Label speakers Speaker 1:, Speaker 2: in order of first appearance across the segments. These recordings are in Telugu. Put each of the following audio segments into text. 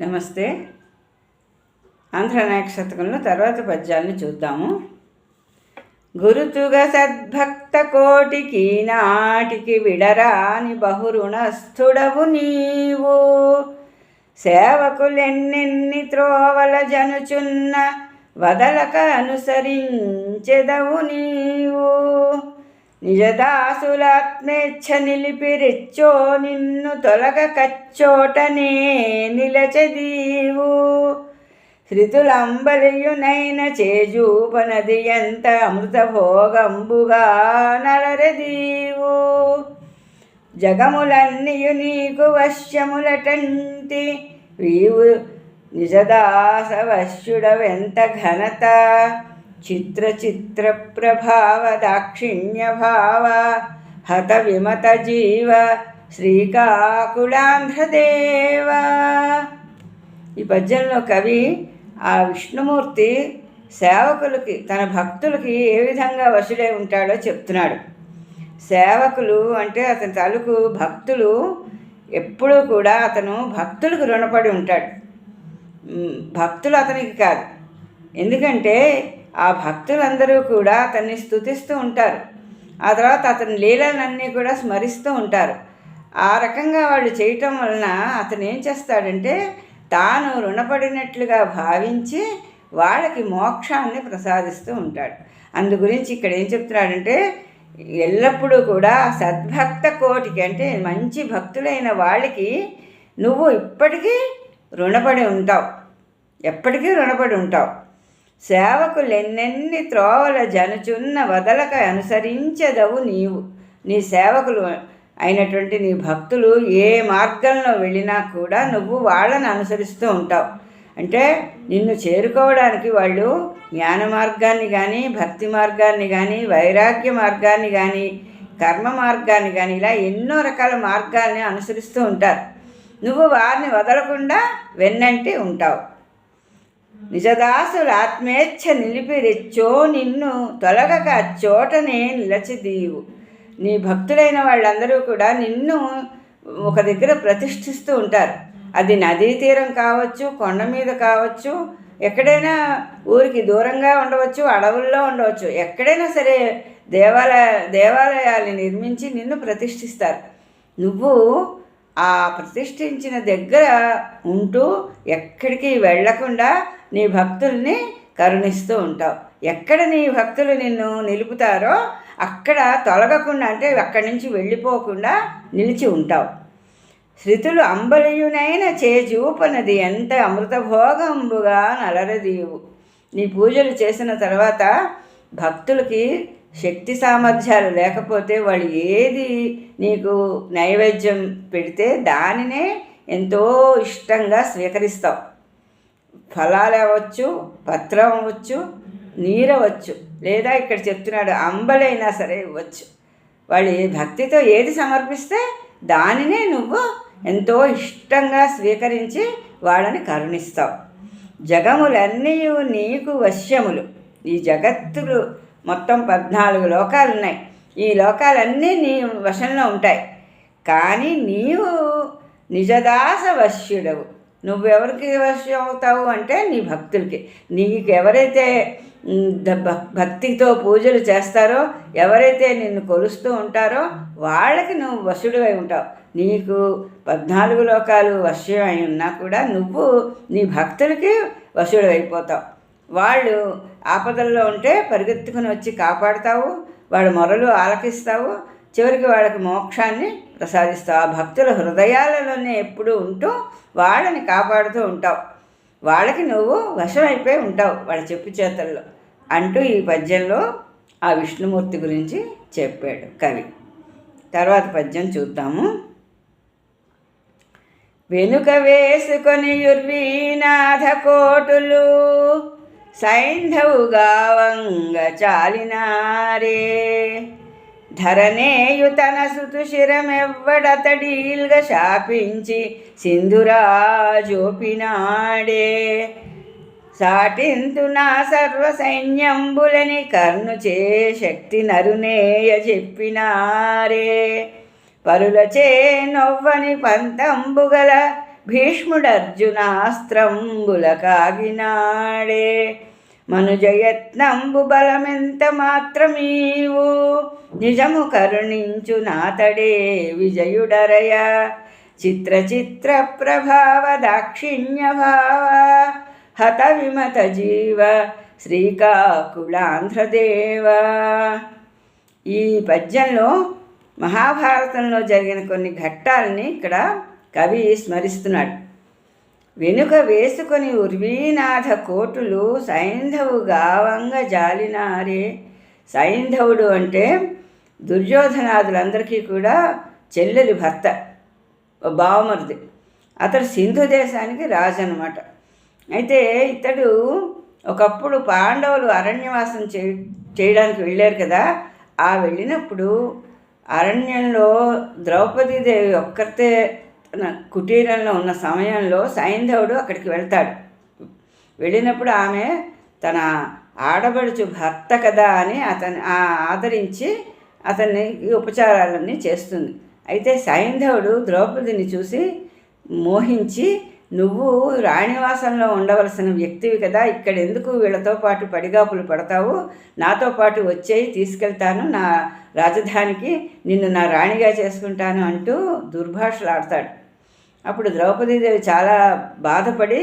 Speaker 1: నమస్తే. ఆంధ్ర శతకంలో తర్వాత పద్యాలను చూద్దాము. గురుతుగ సద్భక్త కోటికి నాటికి విడరాని బహురుణస్థుడవు నీవు. సేవకులెన్నెన్ని త్రోవల జనుచున్న వదలక అనుసరించెదవు నీవు. నిజదాసులాత్మేచ్ఛ నిలిపిరిచ్చో నిన్ను తొలగ కచ్చోటనే నిలచదీవు. శ్రుతులంబలియునైన చేజూపనది ఎంత అమృతభోగంబుగా నలరదీవు. జగములన్నీయు నీకు వశ్యములటంటి వీవు నిజదాసవశ్యుడవెంత ఘనత. చిత్ర చిత్ర ప్రభావ హత విమత జీవ శ్రీకాకుళాంధ్రదేవ. ఈ పద్యంలో కవి ఆ విష్ణుమూర్తి సేవకులకి తన భక్తులకి ఏ విధంగా వశుడై ఉంటాడో చెప్తున్నాడు. సేవకులు అంటే అతని తాలూకు భక్తులు ఎప్పుడూ కూడా అతను భక్తులకు రుణపడి ఉంటాడు. భక్తులు అతనికి కాదు. ఎందుకంటే ఆ భక్తులందరూ కూడా అతన్ని స్తుతిస్తూ ఉంటారు. ఆ తర్వాత అతని లీలలన్నీ కూడా స్మరిస్తూ ఉంటారు. ఆ రకంగా వాళ్ళు చేయటం వలన అతను ఏం చేస్తాడంటే తాను రుణపడినట్లుగా భావించి వాళ్ళకి మోక్షాన్ని ప్రసాదిస్తూ ఉంటాడు. అందు గురించి ఇక్కడ ఏం చెప్తున్నాడంటే ఎల్లప్పుడూ కూడా సద్భక్త కోటికి అంటే మంచి భక్తులైన వాళ్ళకి నువ్వు ఇప్పటికీ రుణపడి ఉంటావు. ఎప్పటికీ రుణపడి ఉంటావు. సేవకులు ఎన్నెన్ని త్రోవల జనుచున్న వదలక అనుసరించదవు నీవు. నీ సేవకులు అయినటువంటి నీ భక్తులు ఏ మార్గంలో వెళ్ళినా కూడా నువ్వు వాళ్ళని అనుసరిస్తూ ఉంటావు. అంటే నిన్ను చేరుకోవడానికి వాళ్ళు జ్ఞాన మార్గాన్ని కానీ భక్తి మార్గాన్ని కానీ వైరాగ్య మార్గాన్ని కానీ కర్మ మార్గాన్ని కానీ ఇలా ఎన్నో రకాల మార్గాల్ని అనుసరిస్తూ ఉంటారు. నువ్వు వారిని వదలకుండా వెన్నంటి ఉంటావు. నిజదాసుల ఆత్మేచ్ఛ నిలిపిరెచ్చో నిన్ను తొలగక చోటనే నిలచిదీవు. నీ భక్తులైన వాళ్ళందరూ కూడా నిన్ను ఒక దగ్గర ప్రతిష్ఠిస్తూ ఉంటారు. అది నదీ తీరం కావచ్చు కొండ మీద కావచ్చు ఎక్కడైనా ఊరికి దూరంగా ఉండవచ్చు అడవుల్లో ఉండవచ్చు. ఎక్కడైనా సరే దేవాలయ దేవాలయాలు నిర్మించి నిన్ను ప్రతిష్ఠిస్తారు. నువ్వు ఆ ప్రతిష్ఠించిన దగ్గర ఉంటూ ఎక్కడికి వెళ్ళకుండా నీ భక్తుల్ని కరుణిస్తూ ఉంటావు. ఎక్కడ నీ భక్తులు నిన్ను నిలుపుతారో అక్కడ తొలగకుండా అంటే అక్కడి నుంచి వెళ్ళిపోకుండా నిలిచి ఉంటావు. శృతులు అంబలియునైన చేజూపనది ఎంత అమృతభోగంబుగా నలరదీవు. నీ పూజలు చేసిన తర్వాత భక్తులకి శక్తి సామర్థ్యాలు లేకపోతే వాళ్ళు ఏది నీకు నైవేద్యం పెడితే దానినే ఎంతో ఇష్టంగా స్వీకరిస్తావు. ఫలాలు అవ్వచ్చు పత్రం అవ్వచ్చు నీరు అవ్వచ్చు లేదా ఇక్కడ చెప్తున్నాడు అంబలైనా సరే ఇవ్వచ్చు. వాళ్ళు ఏ భక్తితో ఏది సమర్పిస్తే దానినే నువ్వు ఎంతో ఇష్టంగా స్వీకరించి వాళ్ళని కరుణిస్తావు. జగములన్నీ నీకు వశ్యములు. ఈ జగత్తులు మొత్తం పద్నాలుగు లోకాలు ఉన్నాయి. ఈ లోకాలన్నీ నీ వశంలో ఉంటాయి. కానీ నీవు నిజదాస వశ్యుడవు. నువ్వెవరికి వశ్యం అవుతావు అంటే నీ భక్తులకి. నీకు ఎవరైతే భక్తితో పూజలు చేస్తారో ఎవరైతే నిన్ను కొలుస్తూ ఉంటారో వాళ్ళకి నువ్వు వశుడివై ఉంటావు. నీకు పద్నాలుగు లోకాలు వశ్యమై ఉన్నా కూడా నువ్వు నీ భక్తులకి వశుడైపోతావు వాళ్ళు ఆపదల్లో ఉంటే పరిగెత్తుకుని వచ్చి కాపాడుతావు వాళ్ళ మొరలు ఆలకిస్తావు చివరికి వాళ్ళకి మోక్షాన్ని ప్రసాదిస్తావు. ఆ భక్తుల హృదయాలలోనే ఎప్పుడూ ఉంటూ వాళ్ళని కాపాడుతూ ఉంటావు. వాళ్ళకి నువ్వు వశమైపోయి ఉంటావు వాళ్ళ చెప్పు చేతల్లో అంటూ ఈ పద్యంలో ఆ విష్ణుమూర్తి గురించి చెప్పాడు కవి. తర్వాత పద్యం చూద్దాము. వెనుక వేసుకొని యుర్వీనాథ కోటులు సైంధవుగా వంగ చాలినారే. ధరనేయు తన శాపించి సింధురాజోపినాడే. సాటింతు నా సర్వ సైన్యంబులని కర్ణు చే శక్తి నరునేయ చెప్పినారే. పరులచే నొవ్వని పంతంబుగల భీష్ముడర్జునాస్త్రంబుల కాగినాడే. మనుజయత్నంబు బలమెంత మాత్రమీవు? నిజము కరుణించు నాతడే విజయుడరయ. చిత్ర చిత్ర ప్రభావ దాక్షిణ్య భావ హత విమత జీవ శ్రీకాకుళాంధ్రదేవ. ఈ పద్యంలో మహాభారతంలో జరిగిన కొన్ని ఘట్టాలని ఇక్కడ కవి స్మరిస్తున్నాడు. వెనుక వేసుకొని ఉర్వీనాథ కోటులు సైంధవు గావంగ జాలినారే. సైంధవుడు అంటే దుర్యోధనాదులందరికీ కూడా చెల్లెలి భర్త బావమరిది. అతడు సింధు దేశానికి రాజు అనమాట అయితే ఇతడు ఒకప్పుడు పాండవులు అరణ్యవాసం చే చేయడానికి వెళ్ళారు కదా. ఆ వెళ్ళినప్పుడు అరణ్యంలో ద్రౌపదీదేవి ఒక్కరితే కుటీరంలో ఉన్న సమయంలో సైంధవుడు అక్కడికి వెళ్తాడు. వెళ్ళినప్పుడు ఆమె తన ఆడబడుచు భర్త కదా అని అతని ఆదరించి అతన్ని ఉపచారాలన్నీ చేస్తుంది. అయితే సైంధవుడు ద్రౌపదిని చూసి మోహించి నువ్వు రాణివాసంలో ఉండవలసిన వ్యక్తివి కదా ఇక్కడ ఎందుకు వీళ్ళతో పాటు పడిగాపులు పడతావు? నాతో పాటు వచ్చేయి తీసుకెళ్తాను. నా రాజధానికి నిన్ను నా రాణిగా చేసుకుంటాను అంటూ దుర్భాషలాడతాడు. అప్పుడు ద్రౌపదీదేవి చాలా బాధపడి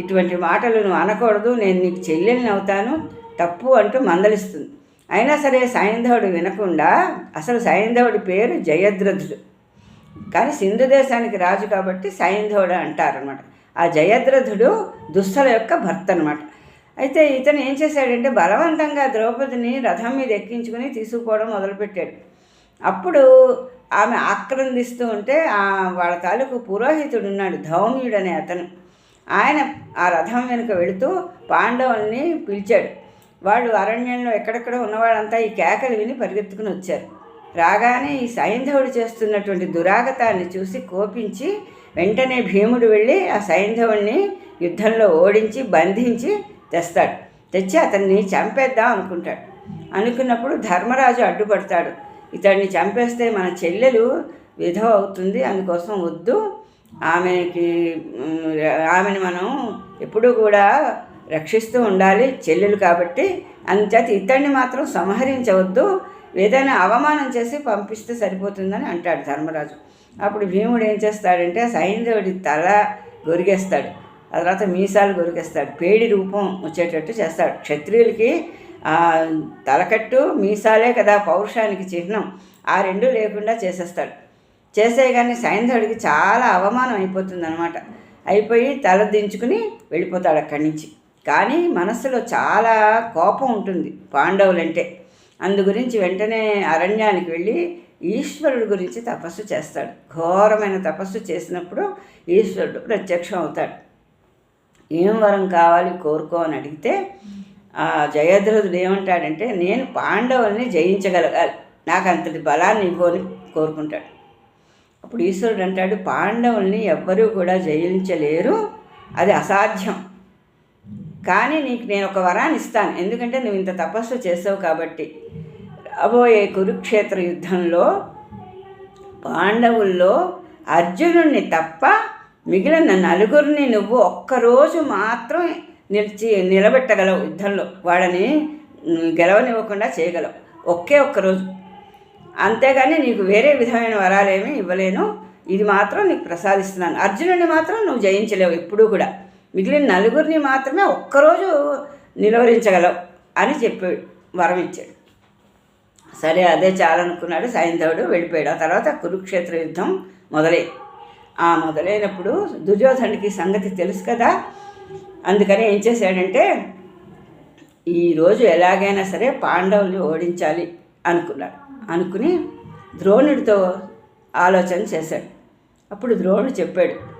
Speaker 1: ఇటువంటి మాటలు నువ్వు అనకూడదు నేను నీకు చెల్లెల్ని అవుతాను తప్పు అంటూ మందలిస్తుంది. అయినా సరే సైంధవుడు వినకుండా అసలు సైంధవుడి పేరు జయద్రథుడు. కానీ సింధు దేశానికి రాజు కాబట్టి సైంధవుడు అంటారనమాట ఆ జయద్రథుడు దుస్తుల యొక్క భర్త అనమాట అయితే ఇతను ఏం చేశాడంటే బలవంతంగా ద్రౌపదిని రథం మీద ఎక్కించుకుని తీసుకుపోవడం మొదలుపెట్టాడు. అప్పుడు ఆమె ఆక్రందిస్తూ ఉంటే వాళ్ళ తాలూకు పురోహితుడు ఉన్నాడు ధౌమ్యుడు అనే అతను. ఆయన ఆ రథం వెనుక వెళుతూ పాండవుల్ని పిలిచాడు. వాళ్ళు అరణ్యంలో ఎక్కడెక్కడ ఉన్నవాళ్ళంతా ఈ కేకలు విని పరిగెత్తుకుని వచ్చారు. రాగానే ఈ సైంధవుడు చేస్తున్నటువంటి దురాగతాన్ని చూసి కోపించి వెంటనే భీముడు వెళ్ళి ఆ సైంధవుణ్ణి యుద్ధంలో ఓడించి బంధించి తెస్తాడు. తెచ్చి అతన్ని చంపేద్దాం అనుకుంటాడు. అనుకున్నప్పుడు ధర్మరాజు అడ్డుపడతాడు. ఇతడిని చంపేస్తే మన చెల్లెలు విధవ అవుతుంది అందుకోసం వద్దు. ఆమెకి ఆమెను మనం ఎప్పుడూ కూడా రక్షిస్తూ ఉండాలి చెల్లెలు కాబట్టి. అందుచేత ఇతడిని మాత్రం సంహరించవద్దు. ఏదైనా అవమానం చేసి పంపిస్తే సరిపోతుందని అంటాడు ధర్మరాజు. అప్పుడు భీముడు ఏం చేస్తాడంటే సైంధవుడి తల గొరిగేస్తాడు. ఆ తర్వాత మీసాలు గొరికేస్తాడు పేడి రూపం వచ్చేటట్టు చేస్తాడు. క్షత్రియులకి తలకట్టు మీసాలే కదా పౌరుషానికి చిహ్నం. ఆ రెండు లేకుండా చేసేస్తాడు. చేసే కానీ సైంధవుడికి చాలా అవమానం అయిపోతుంది అనమాట అయిపోయి తల దించుకుని వెళ్ళిపోతాడు అక్కడి నుంచి. కానీ మనస్సులో చాలా కోపం ఉంటుంది పాండవులంటే. అందు గురించి వెంటనే అరణ్యానికి వెళ్ళి ఈశ్వరుడు గురించి తపస్సు చేస్తాడు. ఘోరమైన తపస్సు చేసినప్పుడు ఈశ్వరుడు ప్రత్యక్షం అవుతాడు ఏం వరం కావాలి కోరుకో అని అడిగితే ఆ జయద్రథుడు ఏమంటాడంటే నేను పాండవుల్ని జయించగలగాలి. నాకు అంతటి బలాన్ని ఇవ్వని కోరుకుంటాడు. అప్పుడు ఈశ్వరుడు అంటాడు పాండవుల్ని ఎవ్వరూ కూడా జయించలేరు. అది అసాధ్యం. కానీ నీకు నేను ఒక వరాన్ని ఇస్తాను. ఎందుకంటే నువ్వు ఇంత తపస్సు చేసావు కాబట్టి. రాబోయే కురుక్షేత్ర యుద్ధంలో పాండవుల్లో అర్జునుడిని తప్ప మిగిలిన నలుగురిని నువ్వు ఒక్కరోజు మాత్రం నిలిచి నిలబెట్టగలవు యుద్ధంలో. వాళ్ళని గెలవనివ్వకుండా చేయగలవు. ఒకే ఒక్కరోజు అంతేగాని నీకు వేరే విధమైన వరాలేమీ ఇవ్వలేను. ఇది మాత్రం నీకు ప్రసాదిస్తున్నాను. అర్జునుడిని మాత్రం నువ్వు జయించలేవు ఎప్పుడూ కూడా. మిగిలిన నలుగురిని మాత్రమే ఒక్కరోజు నిలువరించగలవు అని చెప్పి వరం ఇచ్చాడు. సరే అదే చాలనుకున్నాడు సైంధవుడు వెళ్ళిపోయాడు. ఆ తర్వాత కురుక్షేత్ర యుద్ధం మొదలై ఆ మొదలైనప్పుడు దుర్యోధనుడికి సంగతి తెలుసు కదా? అందుకని ఏం చేశాడంటే ఈరోజు ఎలాగైనా సరే పాండవుల్ని ఓడించాలి అనుకున్నాడు. అనుకుని ద్రోణుడితో ఆలోచన చేశాడు. అప్పుడు ద్రోణుడు చెప్పాడు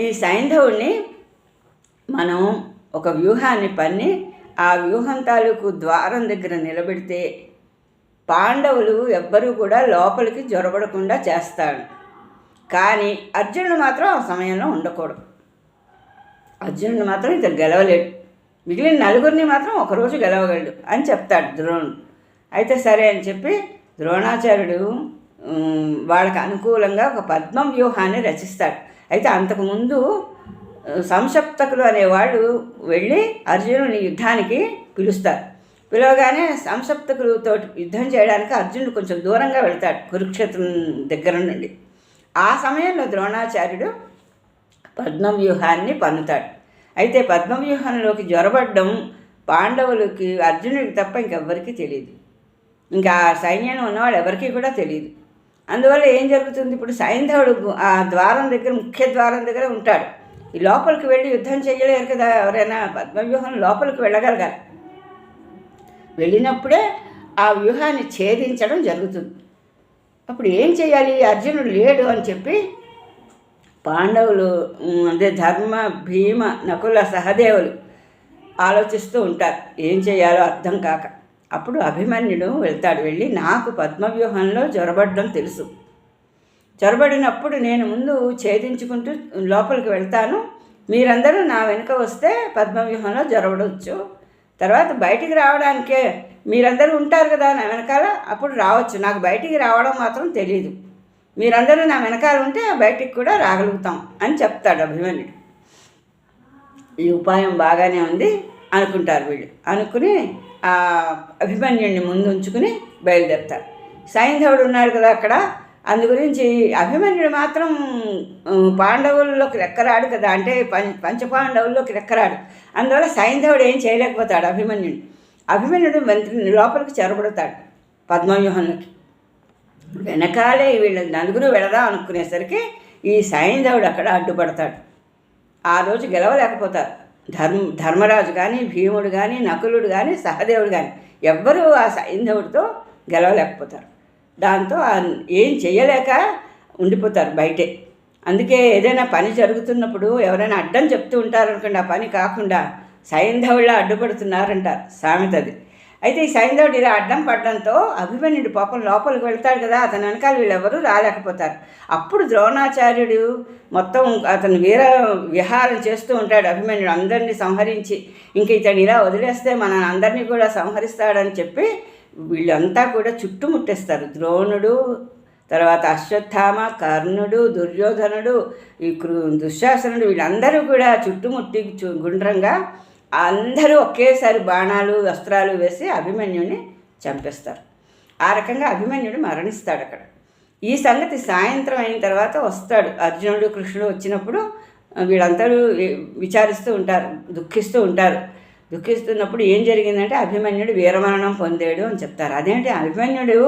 Speaker 1: ఈ సైంధవుణ్ణి మనం ఒక వ్యూహాన్ని పన్ని ఆ వ్యూహం తాలూకు ద్వారం దగ్గర నిలబెడితే పాండవులు ఎవ్వరూ కూడా లోపలికి జొరబడకుండా చేస్తాడు. కానీ అర్జునుడు మాత్రం ఆ సమయంలో ఉండకూడదు. అర్జునుడు మాత్రం ఇతను గెలవలేడు. మిగిలిన నలుగురిని మాత్రం ఒకరోజు గెలవగలడు అని చెప్తాడు ద్రోణుడు. అయితే సరే అని చెప్పి ద్రోణాచార్యుడు వాళ్ళకి అనుకూలంగా ఒక పద్మం వ్యూహాన్ని రచిస్తాడు. అయితే అంతకుముందు సంసప్తకులు అనేవాళ్ళు వెళ్ళి అర్జునుని యుద్ధానికి పిలుస్తారు. పిలవగానే సంసప్తకులతో యుద్ధం చేయడానికి అర్జునుడు కొంచెం దూరంగా వెళ్తాడు కురుక్షేత్రం దగ్గర నుండి. ఆ సమయంలో ద్రోణాచార్యుడు పద్మవ్యూహాన్ని పన్నుతాడు. అయితే పద్మవ్యూహంలోకి జ్వరబడ్డం పాండవులకి అర్జునుడికి తప్ప ఇంకెవ్వరికీ తెలియదు ఇంకా ఆ సైన్యంలో ఉన్నవాళ్ళు ఎవరికీ కూడా తెలియదు అందువల్ల ఏం జరుగుతుంది? ఇప్పుడు సైంధవుడు ఆ ద్వారం దగ్గర ముఖ్య ద్వారం దగ్గర ఉంటాడు. ఈ లోపలికి వెళ్ళి యుద్ధం చేయలేరు కదా ఎవరైనా? పద్మవ్యూహం లోపలికి వెళ్ళగలగాలి. వెళ్ళినప్పుడే ఆ వ్యూహాన్ని ఛేదించడం జరుగుతుంది. అప్పుడు ఏం చేయాలి అర్జునుడు లేడు అని చెప్పి పాండవులు అదే ధర్మ భీమ నకుల సహదేవులు ఆలోచిస్తూ ఉంటారు ఏం చేయాలో అర్థం కాక. అప్పుడు అభిమన్యుడు వెళ్తాడు వెళ్ళి నాకు పద్మవ్యూహంలో జ్వరబడ్డం తెలుసు. జ్వరబడినప్పుడు నేను ముందు ఛేదించుకుంటూ లోపలికి వెళ్తాను. మీరందరూ నా వెనుక వస్తే పద్మవ్యూహంలో జొరబడవచ్చు తర్వాత బయటికి రావడానికే మీరందరూ ఉంటారు కదా నా వెనకాల అప్పుడు రావచ్చు. నాకు బయటికి రావడం మాత్రం తెలియదు మీరందరూ నా వెనకాల ఉంటే బయటికి కూడా రాగలుగుతాం అని చెప్తాడు అభిమన్యుడు. ఈ ఉపాయం బాగానే ఉంది అనుకుంటారు వీళ్ళు. అనుకుని ఆ అభిమన్యుడిని ముందు ఉంచుకుని బయలుదేరుతారు. సైంధవుడు ఉన్నాడు కదా అక్కడ అందు గురించి అభిమన్యుడు మాత్రం పాండవుల్లోకి రెక్కరాడు కదా అంటే పంచ పాండవుల్లోకి రెక్కరాడు. అందువల్ల సైంధవుడు ఏం చేయలేకపోతాడు అభిమన్యుడు. అభిమన్యుడు మంత్రి లోపలికి చెరబడతాడు పద్మవ్యూహంలోకి. వెనకాలే వీళ్ళ నలుగురు వెళదాం అనుకునేసరికి ఈ సైంధవుడు అక్కడ అడ్డుపడతాడు. ఆ రోజు గెలవలేకపోతారు. ధర్మ ధర్మరాజు కానీ భీముడు కానీ నకులుడు కానీ సహదేవుడు కానీ ఎవ్వరూ ఆ సైంధవుడితో గెలవలేకపోతారు. దాంతో ఏం చేయలేక ఉండిపోతారు బయటే. అందుకే ఏదైనా పని జరుగుతున్నప్పుడు ఎవరైనా అడ్డం చెప్తూ ఉంటారనుకోండి ఆ పని కాకుండా సైంధవుళ్ళ అడ్డుపడుతున్నారంటారు సామెత అది అయితే ఈ సైంధవుడు ఇలా అడ్డం పడడంతో అభిమన్యుడు పాపం లోపలికి వెళ్తాడు కదా అతని వెనకాల వీళ్ళెవరూ రాలేకపోతారు. అప్పుడు ద్రోణాచార్యుడు మొత్తం అతను వీర విహారం చేస్తూ ఉంటాడు అభిమన్యుడు. అందరినీ సంహరించి ఇంక ఇతను ఇలా వదిలేస్తే మన అందరినీ కూడా సంహరిస్తాడని చెప్పి వీళ్ళంతా కూడా చుట్టుముట్టేస్తారు. ద్రోణుడు తర్వాత అశ్వత్థామ కర్ణుడు దుర్యోధనుడు ఈ దుశ్శాసనుడు వీళ్ళందరూ కూడా చుట్టుముట్టి గుండ్రంగా అందరూ ఒకేసారి బాణాలు వస్త్రాలు వేసి అభిమన్యుడిని చంపేస్తారు. ఆ రకంగా అభిమన్యుడు మరణిస్తాడు అక్కడ. ఈ సంగతి సాయంత్రం అయిన తర్వాత వస్తాడు. అర్జునుడు కృష్ణుడు వచ్చినప్పుడు వీళ్ళందరూ విచారిస్తూ ఉంటారు దుఃఖిస్తూ ఉంటారు. దుఃఖిస్తున్నప్పుడు ఏం జరిగిందంటే అభిమన్యుడు వీరమరణం పొందాడు అని చెప్తారు. అదేంటి? అభిమన్యుడు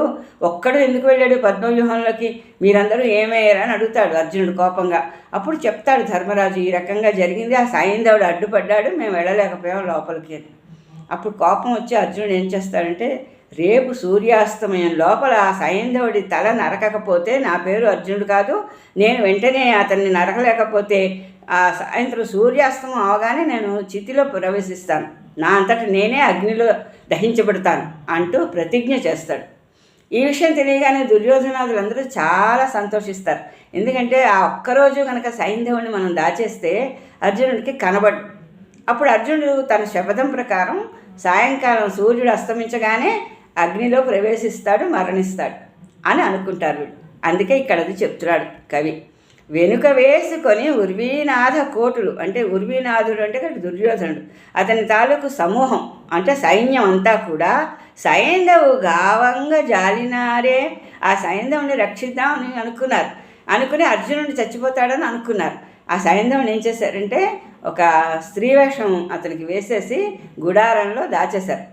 Speaker 1: ఒక్కడు ఎందుకు వెళ్ళాడు పద్మవ్యూహంలోకి? మీరందరూ ఏమయ్యారని అడుగుతాడు అర్జునుడు కోపంగా. అప్పుడు చెప్తాడు ధర్మరాజు ఈ రకంగా జరిగింది ఆ సాయిందేవుడు అడ్డుపడ్డాడు మేము వెళ్ళలేకపోయాం లోపలికి అప్పుడు కోపం వచ్చి అర్జునుడు ఏం చేస్తాడంటే రేపు సూర్యాస్తమయం లోపల ఆ సైంధవుడి తల నరకకపోతే నా పేరు అర్జునుడు కాదు నేను వెంటనే అతన్ని నరకలేకపోతే ఆ సాయంత్రం సూర్యాస్తమం అవగానే నేను చితిలో ప్రవేశిస్తాను. నా అంతట నేనే అగ్నిలో దహించబడతాను అంటూ ప్రతిజ్ఞ చేస్తాడు. ఈ విషయం తెలియగానే దుర్యోధనాదులందరూ చాలా సంతోషిస్తారు. ఎందుకంటే ఆ ఒక్కరోజు కనుక సైంధవుని మనం దాచేస్తే అర్జునుడికి కనబడు అప్పుడు అర్జునుడు తన శపథం ప్రకారం సాయంకాలం సూర్యుడు అస్తమించగానే అగ్నిలో ప్రవేశిస్తాడు మరణిస్తాడు అని అనుకుంటారు అందుకే ఇక్కడ అది చెప్తున్నాడు కవి. వెనుక వేసుకొని ఉర్వీనాథ కోటులు అంటే ఉర్వీనాథుడు అంటే ఇక్కడ దుర్యోధనుడు. అతని తాలూకు సమూహం అంటే సైన్యం అంతా కూడా సైంధవు గావంగా జాలినారే. ఆ సైంధవుని రక్షిద్దామని అనుకున్నారు. అనుకుని అర్జునుడు చచ్చిపోతాడని అనుకున్నారు. ఆ సైంధవుని ఏం చేశారంటే ఒక స్త్రీ వేషం అతనికి వేసేసి గుడారంలో దాచేశారు.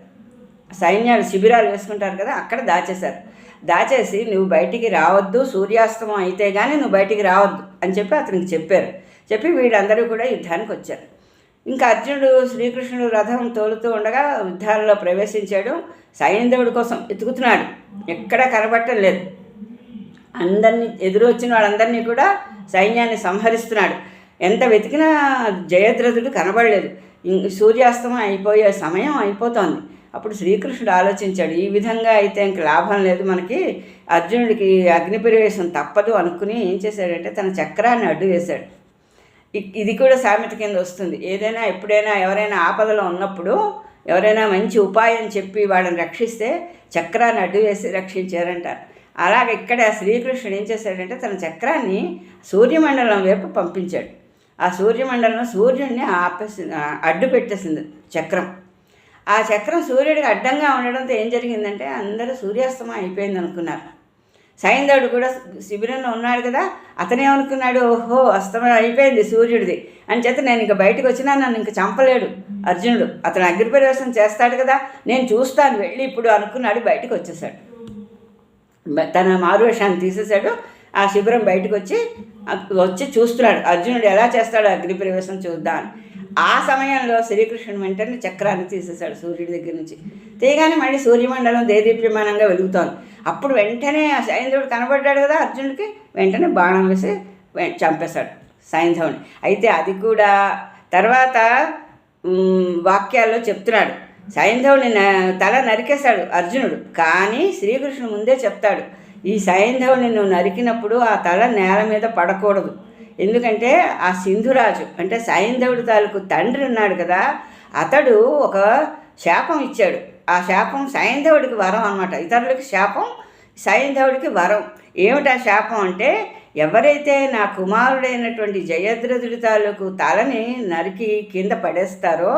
Speaker 1: సైన్యాలు శిబిరాలు వేసుకుంటారు కదా అక్కడ దాచేశారు. దాచేసి నువ్వు బయటికి రావద్దు సూర్యాస్తమం అయితే కానీ నువ్వు బయటికి రావద్దు అని చెప్పి అతనికి చెప్పారు. చెప్పి వీళ్ళందరూ కూడా యుద్ధానికి వచ్చారు. ఇంకా అర్జునుడు శ్రీకృష్ణుడు రథం తోలుతూ ఉండగా యుద్ధాల్లో ప్రవేశించాడు. సైంధవుడి కోసం ఎతుకుతున్నాడు ఎక్కడా కనబట్టం లేదు. అందరినీ ఎదురొచ్చిన వాళ్ళందరినీ కూడా సైన్యాన్ని సంహరిస్తున్నాడు. ఎంత వెతికినా జయద్రథుడు కనబడలేదు. సూర్యాస్తమం అయిపోయే సమయం అయిపోతోంది. అప్పుడు శ్రీకృష్ణుడు ఆలోచించాడు ఈ విధంగా అయితే ఇంక లాభం లేదు మనకి. అర్జునుడికి అగ్నిప్రవేశం తప్పదు అనుకుని ఏం చేశాడంటే తన చక్రాన్ని అడ్డు వేశాడు. ఇది కూడా సామెత కింద వస్తుంది. ఏదైనా ఎప్పుడైనా ఎవరైనా ఆపదలో ఉన్నప్పుడు ఎవరైనా మంచి ఉపాయం చెప్పి వాళ్ళని రక్షిస్తే చక్రాన్ని అడ్డు వేసి రక్షించారంటారు. అలాగే ఇక్కడ శ్రీకృష్ణుడు ఏం చేశాడంటే తన చక్రాన్ని సూర్యమండలం వైపు పంపించాడు. ఆ సూర్యమండలం సూర్యుడిని ఆపేసి అడ్డు పెట్టేసింది చక్రం. ఆ చక్రం సూర్యుడికి అడ్డంగా ఉండడంతో ఏం జరిగిందంటే అందరూ సూర్యాస్తమం అయిపోయింది అనుకున్నారు. సైంధవుడు కూడా శిబిరంలో ఉన్నాడు కదా అతనే అనుకున్నాడు ఓహో అస్తమయం అయిపోయింది సూర్యుడిది. అని చేత నేను ఇంకా బయటకు వచ్చినా నన్ను ఇంకా చంపలేడు అర్జునుడు. అతను అగ్నిప్రవేశం చేస్తాడు కదా నేను చూస్తాను వెళ్ళి ఇప్పుడు అనుకున్నాడు బయటకు వచ్చేసాడు. తన మారువేషాన్ని తీసేశాడు ఆ శిబిరం బయటకు వచ్చి వచ్చి చూస్తున్నాడు. అర్జునుడు ఎలా చేస్తాడు అగ్నిప్రవేశం చూద్దాం ఆ సమయంలో శ్రీకృష్ణుడు వెంటనే చక్రాన్ని తీసేశాడు సూర్యుడి దగ్గర నుంచి. తీయగానే మళ్ళీ సూర్యమండలం దేదీప్యమానంగా వెలుగుతోంది. అప్పుడు వెంటనే ఆ సైంధవుడు కనబడ్డాడు కదా అర్జునుడికి వెంటనే బాణం వేసి చంపేశాడు సైంధవుని. అయితే అది కూడా తర్వాత వాక్యాల్లో చెప్తున్నాడు. సైంధవుని తల నరికేశాడు అర్జునుడు. కానీ శ్రీకృష్ణుడు ముందే చెప్తాడు ఈ సైంధవుని నువ్వు నరికినప్పుడు ఆ తల నేల మీద పడకూడదు. ఎందుకంటే ఆ సింధురాజు అంటే సైంధవుడి తాలూకు తండ్రి ఉన్నాడు కదా అతడు ఒక శాపం ఇచ్చాడు. ఆ శాపం సైంధవుడికి వరం అనమాట ఇతరులకి శాపం సైంధవుడికి వరం. ఏమిటా శాపం అంటే ఎవరైతే నా కుమారుడైనటువంటి జయద్రథుడి తాలూకు తలని నరికి కింద పడేస్తారో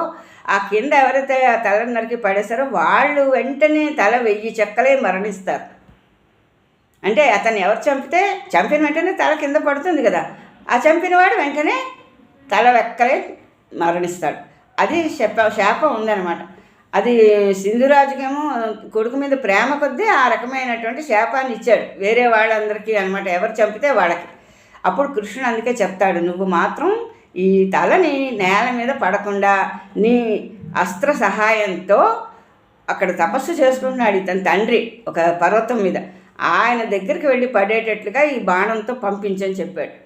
Speaker 1: ఆ కింద ఎవరైతే ఆ తలని నరికి పడేస్తారో వాళ్ళు వెంటనే తల వెయ్యి చెక్కలే మరణిస్తారు. అంటే అతన్ని ఎవరు చంపితే చంపిన వెంటనే తల కింద పడుతుంది కదా. ఆ చంపినవాడు వెంటనే తల వెక్కలే మరణిస్తాడు. అది శప శాపం ఉందన్నమాట. అది సింధురాజుకేమో కొడుకు మీద ప్రేమ కొద్దీ ఆ రకమైనటువంటి శాపాన్ని ఇచ్చాడు. వేరే వాళ్ళందరికీ అనమాట ఎవరు చంపితే వాళ్ళకి. అప్పుడు కృష్ణుడు అందుకే చెప్తాడు నువ్వు మాత్రం ఈ తలని నేల మీద పడకుండా నీ అస్త్ర సహాయంతో అక్కడ తపస్సు చేసుకుంటున్నాడు ఇతని తండ్రి ఒక పర్వతం మీద. ఆయన దగ్గరికి వెళ్ళి పడేటట్లుగా ఈ బాణంతో పంపించని చెప్పాడు.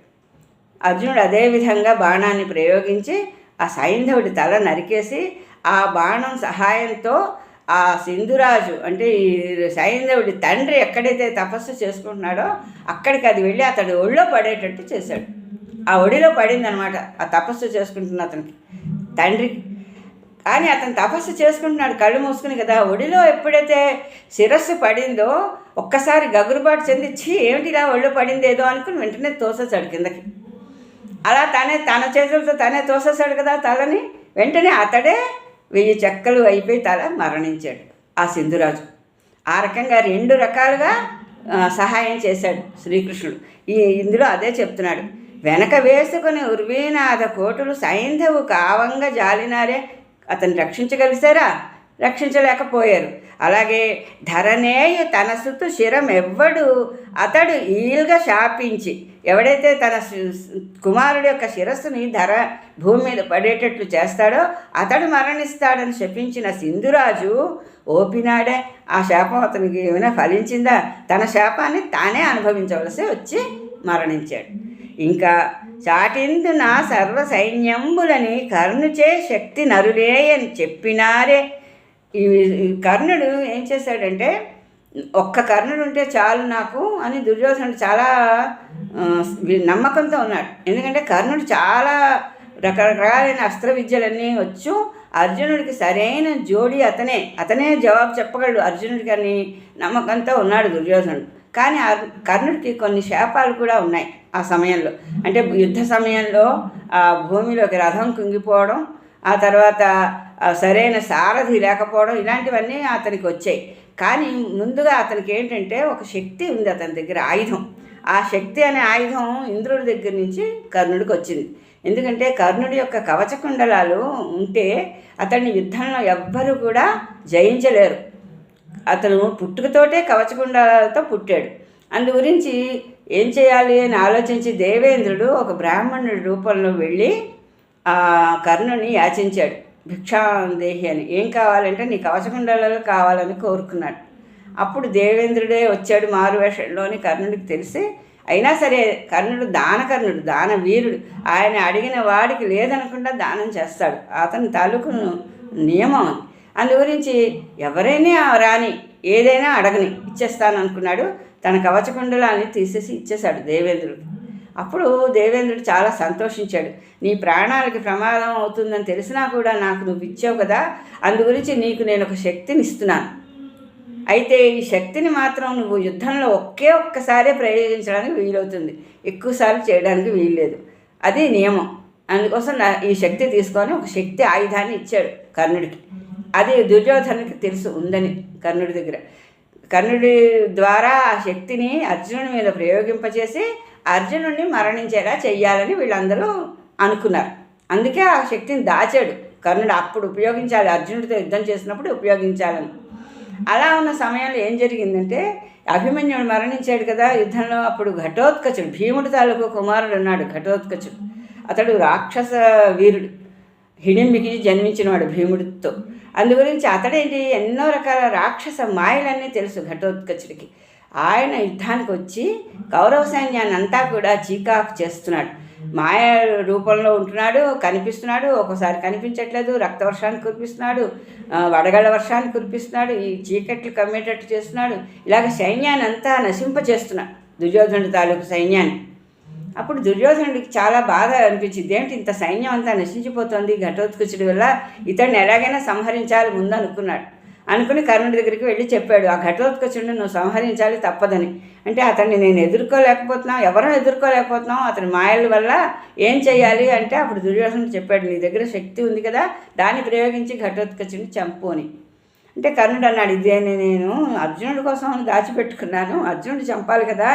Speaker 1: అర్జునుడు అదేవిధంగా బాణాన్ని ప్రయోగించి ఆ సైంధవుడి తల నరికేసి ఆ బాణం సహాయంతో ఆ సింధురాజు అంటే ఈ సైంధవుడి తండ్రి ఎక్కడైతే తపస్సు చేసుకుంటున్నాడో అక్కడికి అది వెళ్ళి అతడు ఒళ్ళో పడేటట్టు చేశాడు. ఆ ఒడిలో పడిందనమాట ఆ తపస్సు చేసుకుంటున్న అతనికి తండ్రి కానీ అతను తపస్సు చేసుకుంటున్నాడు కళ్ళు మూసుకుని కదా ఒడిలో ఎప్పుడైతే శిరస్సు పడిందో ఒక్కసారి గగురుబాటు చెంది ఛీ ఏమిటి ఇలా ఒళ్ళు పడింది ఏదో అనుకుని వెంటనే తోసేసాడు కిందకి. అలా తనే తన చేతులతో తనే తోసేశాడు కదా తలని. వెంటనే అతడే వెయ్యి చెక్కలు అయిపోయి తల మరణించాడు ఆ సింధురాజు. ఆ రకంగా రెండు రకాలుగా సహాయం చేశాడు శ్రీకృష్ణుడు. ఈ ఇందులో అదే చెప్తున్నాడు. వెనక వేసుకుని ఉర్వీనాథ కోటులు సైంధవు కావంగా జాలినారే. అతను రక్షించగలిసారా రక్షించలేకపోయారు. అలాగే ధరనేయు తన సుతు శిరం ఎవ్వడు అతడు ఈల్గా శాపించి ఎవడైతే తన కుమారుడు యొక్క శిరస్సుని ధర భూమి మీద పడేటట్లు చేస్తాడో అతడు మరణిస్తాడని శపించిన సింధురాజు ఓపినాడే ఆ శాపం అతనికి ఏమైనా ఫలించిందా? తన శాపాన్ని తానే అనుభవించవలసి వచ్చి మరణించాడు. ఇంకా చాటిందు నా సర్వ సైన్యంబులని కర్ణుచే శక్తి నరులే అని చెప్పినారే ఈ కర్ణుడు ఏం చేశాడంటే ఒక్క కర్ణుడు ఉంటే చాలు నాకు అని దుర్యోధనుడు చాలా నమ్మకంతో ఉన్నాడు. ఎందుకంటే కర్ణుడు చాలా రకరకాలైన అస్త్ర విద్యలన్నీ వచ్చు. అర్జునుడికి సరైన జోడి అతనే. అతనే జవాబు చెప్పగలడు అర్జునుడికి అని నమ్మకంతో ఉన్నాడు దుర్యోధనుడు. కానీ అర్- కర్ణుడికి కొన్ని శాపాలు కూడా ఉన్నాయి ఆ సమయంలో. అంటే యుద్ధ సమయంలో ఆ భూమిలోకి రథం కుంగిపోవడం ఆ తర్వాత సరైన సారథి లేకపోవడం ఇలాంటివన్నీ అతనికి వచ్చాయి. కానీ ముందుగా అతనికి ఏంటంటే ఒక శక్తి ఉంది అతని దగ్గర ఆయుధం. ఆ శక్తి అనే ఆయుధం ఇంద్రుడి దగ్గర నుంచి కర్ణుడికి వచ్చింది. ఎందుకంటే కర్ణుడి యొక్క కవచకుండలాలు ఉంటే అతన్ని యుద్ధంలో ఎవ్వరూ కూడా జయించలేరు. అతను పుట్టుకతోటే కవచకుండాలతో పుట్టాడు. అందు గురించి ఏం చేయాలి అని ఆలోచించి దేవేంద్రుడు ఒక బ్రాహ్మణుడి రూపంలో వెళ్ళి ఆ కర్ణుని యాచించాడు. భిక్షాందేహి అని. ఏం కావాలంటే నీ కవచకుండలలో కావాలని కోరుకున్నాడు. అప్పుడు దేవేంద్రుడే వచ్చాడు మారువేషంలోని కర్ణుడికి తెలిసి అయినా సరే కర్ణుడు దానకర్ణుడు దాన వీరుడు. ఆయన అడిగిన వాడికి లేదనకుండా దానం చేస్తాడు. అతని తాలూకు నియమం అది. అందు గురించి ఎవరైనా రాని ఏదైనా అడగని ఇచ్చేస్తాను అనుకున్నాడు తన కవచకుండలాన్ని తీసేసి ఇచ్చేశాడు దేవేంద్రుడు. అప్పుడు దేవేంద్రుడు చాలా సంతోషించాడు. నీ ప్రాణాలకి ప్రమాదం అవుతుందని తెలిసినా కూడా నాకు నువ్వు ఇచ్చావు కదా అందు గురించి నీకు నేను ఒక శక్తిని ఇస్తున్నాను. అయితే ఈ శక్తిని మాత్రం నువ్వు యుద్ధంలో ఒకే ఒక్కసారే ప్రయోగించడానికి వీలవుతుంది. ఎక్కువసార్లు చేయడానికి వీల్లేదు. అది నియమం. అందుకోసం నా ఈ శక్తి తీసుకొని ఒక శక్తి ఆయుధాన్ని ఇచ్చాడు కర్ణుడికి. అది దుర్యోధనుడికి తెలుసు ఉందని కర్ణుడి దగ్గర. కర్ణుడి ద్వారా ఆ శక్తిని అర్జునుడి మీద ప్రయోగింపచేసి అర్జునుడిని మరణించేలా చెయ్యాలని వీళ్ళందరూ అనుకున్నారు. అందుకే ఆ శక్తిని దాచాడు. కర్ణుడు అప్పుడు ఉపయోగించాలి. అర్జునుడితో యుద్ధం చేసినప్పుడు ఉపయోగించాలని. అలా ఉన్న సమయంలో ఏం జరిగిందంటే అభిమన్యుడు మరణించాడు కదా యుద్ధంలో అప్పుడు ఘటోత్కచుడు భీముడి తాలూకు కుమారుడు ఉన్నాడు ఘటోత్కచుడు. అతడు రాక్షస వీరుడు. హిడింబికి జన్మించినవాడు భీముడితో. అందుగురించి అతడేంటి? ఎన్నో రకాల రాక్షస మాయలన్నీ తెలుసు ఘటోత్కచుడికి. ఆయన యుద్ధానికి వచ్చి కౌరవ సైన్యాన్ని అంతా కూడా చీకాకు చేస్తున్నాడు. మాయ రూపంలో ఉంటున్నాడు కనిపిస్తున్నాడు ఒకసారి కనిపించట్లేదు రక్త వర్షాన్ని కురిపిస్తున్నాడు వడగళ్ళ వర్షాన్ని కురిపిస్తున్నాడు ఈ చీకట్లు కమ్మేటట్టు చేస్తున్నాడు ఇలాగ సైన్యాన్ని అంతా నశింపచేస్తున్నాడు దుర్యోధనుడి తాలూకు సైన్యాన్ని. అప్పుడు దుర్యోధనుడికి చాలా బాధ అనిపించింది. ఏంటి ఇంత సైన్యం అంతా నశించిపోతుంది ఘటోత్కచుడి వల్ల ఇతడిని ఎలాగైనా సంహరించాలి ముందు అనుకున్నాడు అనుకుని కర్ణుడి దగ్గరికి వెళ్ళి చెప్పాడు ఆ ఘటోత్కచుడిని నువ్వు సంహరించాలి తప్పదని. అంటే అతన్ని నేను ఎదుర్కోలేకపోతున్నావు ఎవరూ ఎదుర్కోలేకపోతున్నావు అతని మాయల వల్ల ఏం చేయాలి అంటే అప్పుడు దుర్యోధనుడు చెప్పాడు నీ దగ్గర శక్తి ఉంది కదా దాన్ని ప్రయోగించి ఘటోత్కచుడిని చంపు అని. అంటే కర్ణుడు అన్నాడు ఇదే నేను అర్జునుడి కోసం దాచిపెట్టుకున్నాను అర్జునుడు చంపాలి కదా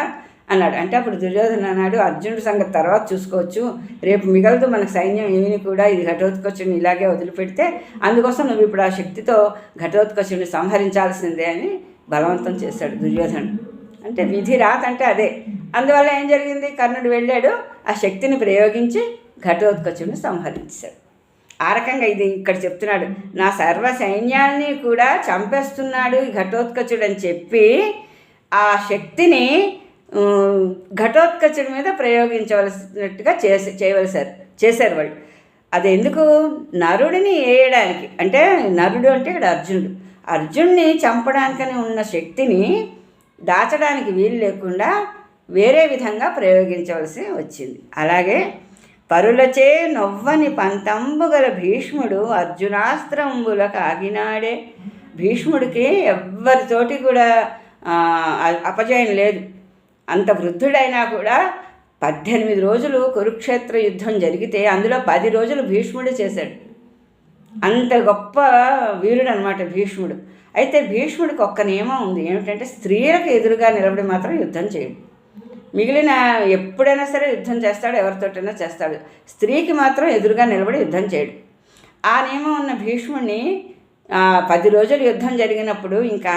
Speaker 1: అన్నాడు. అంటే అప్పుడు దుర్యోధన అన్నాడు అర్జునుడి సంగతి తర్వాత చూసుకోవచ్చు. రేపు మిగలదు మనకు సైన్యం ఏమిని కూడా. ఇది ఘటోత్కచుడిని ఇలాగే వదిలిపెడితే అందుకోసం నువ్వు ఇప్పుడు ఆ శక్తితో ఘటోత్కచుడిని సంహరించాల్సిందే అని బలవంతం చేశాడు దుర్యోధనుడు. అంటే విధి రాత అంటే అదే. అందువల్ల ఏం జరిగింది? కర్ణుడు వెళ్ళాడు ఆ శక్తిని ప్రయోగించి ఘటోత్కచుడిని సంహరించాడు. ఆ రకంగా ఇది ఇక్కడ చెప్తున్నాడు. నా సర్వ సైన్యాన్ని కూడా చంపేస్తున్నాడు ఈ ఘటోత్కచుడు అని చెప్పి ఆ శక్తిని ఘటోత్కచుడి మీద ప్రయోగించవలసినట్టుగా చేసి చేయవలసారు చేశారు వాళ్ళు. అది ఎందుకు నరుడిని వేయడానికి అంటే నరుడు అంటే ఇక్కడ అర్జునుడు. అర్జున్ని చంపడానికని ఉన్న శక్తిని దాచడానికి వీలు లేకుండా వేరే విధంగా ప్రయోగించవలసి వచ్చింది. అలాగే పరులచే నొవ్వని పంతంబు గల భీష్ముడు అర్జునాస్త్రంబుల కాగినాడే భీష్ముడికి ఎవ్వరితోటి కూడా అపజయం లేదు. అంత వృద్ధుడైనా కూడా పద్దెనిమిది రోజులు కురుక్షేత్ర యుద్ధం జరిగితే అందులో పది రోజులు భీష్ముడు చేశాడు. అంత గొప్ప వీరుడు అనమాట భీష్ముడు. అయితే భీష్ముడికి ఒక్క నియమం ఉంది. ఏమిటంటే స్త్రీలకు ఎదురుగా నిలబడి మాత్రం యుద్ధం చేయడు. మిగిలిన ఎప్పుడైనా సరే యుద్ధం చేస్తాడు ఎవరితోటైనా చేస్తాడు. స్త్రీకి మాత్రం ఎదురుగా నిలబడి యుద్ధం చేయడు. ఆ నియమం ఉన్న భీష్ముడిని పది రోజులు యుద్ధం జరిగినప్పుడు ఇంకా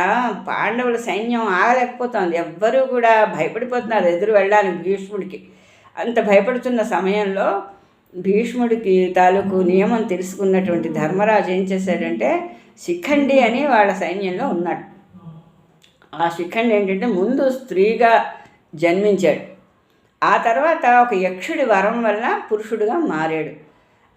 Speaker 1: పాండవుల సైన్యం ఆగలేకపోతుంది. ఎవ్వరూ కూడా భయపడిపోతున్నారు ఎదురు వెళ్ళడానికి భీష్ముడికి. అంత భయపడుతున్న సమయంలో భీష్ముడికి తాలూకు నియమం తెలుసుకున్నటువంటి ధర్మరాజు ఏం చేశాడంటే శిఖండి అని వాళ్ళ సైన్యంలో ఉన్నాడు. ఆ శిఖండి ఏంటంటే ముందు స్త్రీగా జన్మించాడు. ఆ తర్వాత ఒక యక్షుడి వరం వల్ల పురుషుడుగా మారాడు.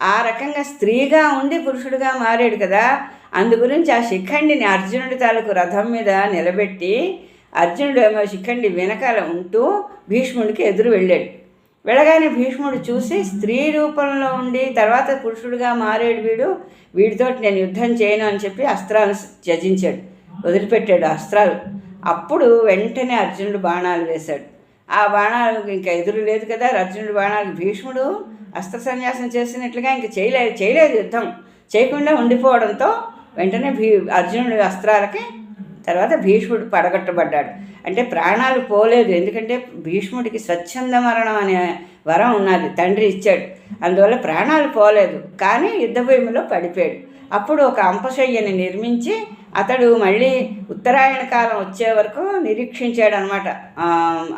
Speaker 1: ఆ రకంగా స్త్రీగా ఉండి పురుషుడుగా మారాడు కదా అందు గురించి ఆ శిఖండిని అర్జునుడి తాలూకు రథం మీద నిలబెట్టి అర్జునుడు ఏమో శిఖండి వెనకాల ఉంటూ భీష్ముడికి ఎదురు వెళ్ళాడు. వెళ్ళగానే భీష్ముడు చూసి స్త్రీ రూపంలో ఉండి తర్వాత పురుషుడిగా మారేడు వీడు. వీడితోటి నేను యుద్ధం చేయను అని చెప్పి అస్త్రాలు త్యజించాడు. వదిలిపెట్టాడు అస్త్రాలు. అప్పుడు వెంటనే అర్జునుడు బాణాలు వేశాడు. ఆ బాణాలు ఇంకా ఎదురు లేదు కదా. అర్జునుడు బాణాలు భీష్ముడు అస్త్ర సన్యాసం చేసినట్లుగా ఇంక చేయలేదు చేయలేదు యుద్ధం. చేయకుండా ఉండిపోవడంతో వెంటనే భీ అర్జునుడి అస్త్రాలకి తర్వాత భీష్ముడు పడగొట్టబడ్డాడు. అంటే ప్రాణాలు పోలేదు. ఎందుకంటే భీష్ముడికి స్వచ్ఛంద మరణం అనే వరం ఉన్నది. తండ్రి ఇచ్చాడు. అందువల్ల ప్రాణాలు పోలేదు. కానీ యుద్ధభూమిలో పడిపోయాడు. అప్పుడు ఒక అంపశయ్యని నిర్మించి అతడు మళ్ళీ ఉత్తరాయణ కాలం వచ్చే వరకు నిరీక్షించాడు అనమాట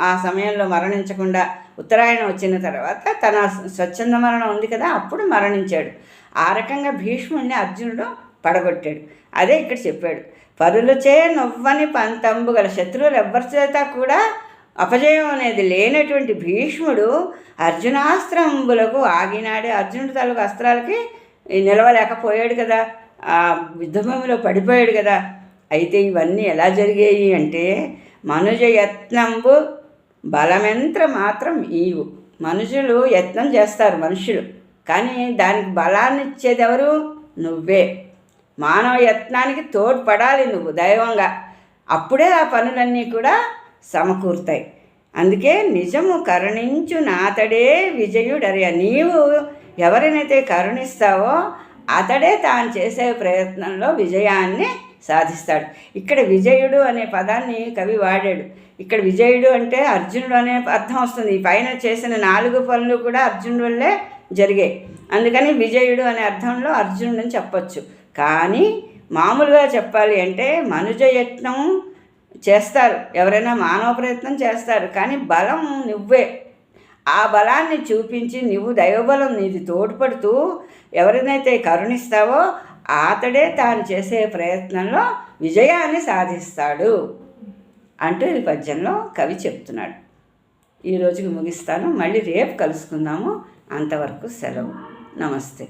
Speaker 1: ఆ సమయంలో మరణించకుండా ఉత్తరాయణం వచ్చిన తర్వాత తన స్వచ్ఛంద మరణం ఉంది కదా అప్పుడు మరణించాడు. ఆ రకంగా భీష్ముడిని అర్జునుడు పడగొట్టాడు. అదే ఇక్కడ చెప్పాడు. పరులచే నొవ్వని పంతంబు గల శత్రువులు ఎవ్వరి చేత కూడా అపజయం అనేది లేనటువంటి భీష్ముడు అర్జునాస్త్రంబులకు ఆగినాడే. అర్జునుడి తాలూకు అస్త్రాలకి నిలవలేకపోయాడు కదా. ఆ యుద్ధభూమిలో పడిపోయాడు కదా. అయితే ఇవన్నీ ఎలా జరిగాయి అంటే మనుజ యత్నంబు బలమెంత్ర మాత్రం ఈవు. మనుషులు యత్నం చేస్తారు మనుషులు. కానీ దానికి బలాన్ని ఇచ్చేది ఎవరు? నువ్వే. మానవ యత్నానికి తోడ్పడాలి నువ్వు దైవంగా. అప్పుడే ఆ పనులన్నీ కూడా సమకూరుతాయి. అందుకే నిజము కరుణించు నాతడే విజయుడరియ నీవు ఎవరినైతే కరుణిస్తావో అతడే తాను చేసే ప్రయత్నంలో విజయాన్ని సాధిస్తాడు. ఇక్కడ విజయుడు అనే పదాన్ని కవి వాడాడు. ఇక్కడ విజయుడు అంటే అర్జునుడు అనే అర్థం వస్తుంది. ఈ పైన చేసిన నాలుగు పనులు కూడా అర్జునుడు వల్లే జరిగాయి. అందుకని విజయుడు అనే అర్థంలో అర్జునుడు అని చెప్పొచ్చు. కానీ మామూలుగా చెప్పాలి అంటే మనుజ యత్నం చేస్తారు. ఎవరైనా మానవ ప్రయత్నం చేస్తారు. కానీ బలం నువ్వే. ఆ బలాన్ని చూపించి నువ్వు దైవబలం నీది తోడ్పడుతూ ఎవరినైతే కరుణిస్తావో అతడే తాను చేసే ప్రయత్నంలో విజయాన్ని సాధిస్తాడు అంటూ ఈ పద్యంలో కవి చెప్తున్నాడు. ఈ రోజుకి ముగిస్తాను. మళ్ళీ రేపు కలుసుకుందాము. అంతవరకు సెలవు. నమస్తే.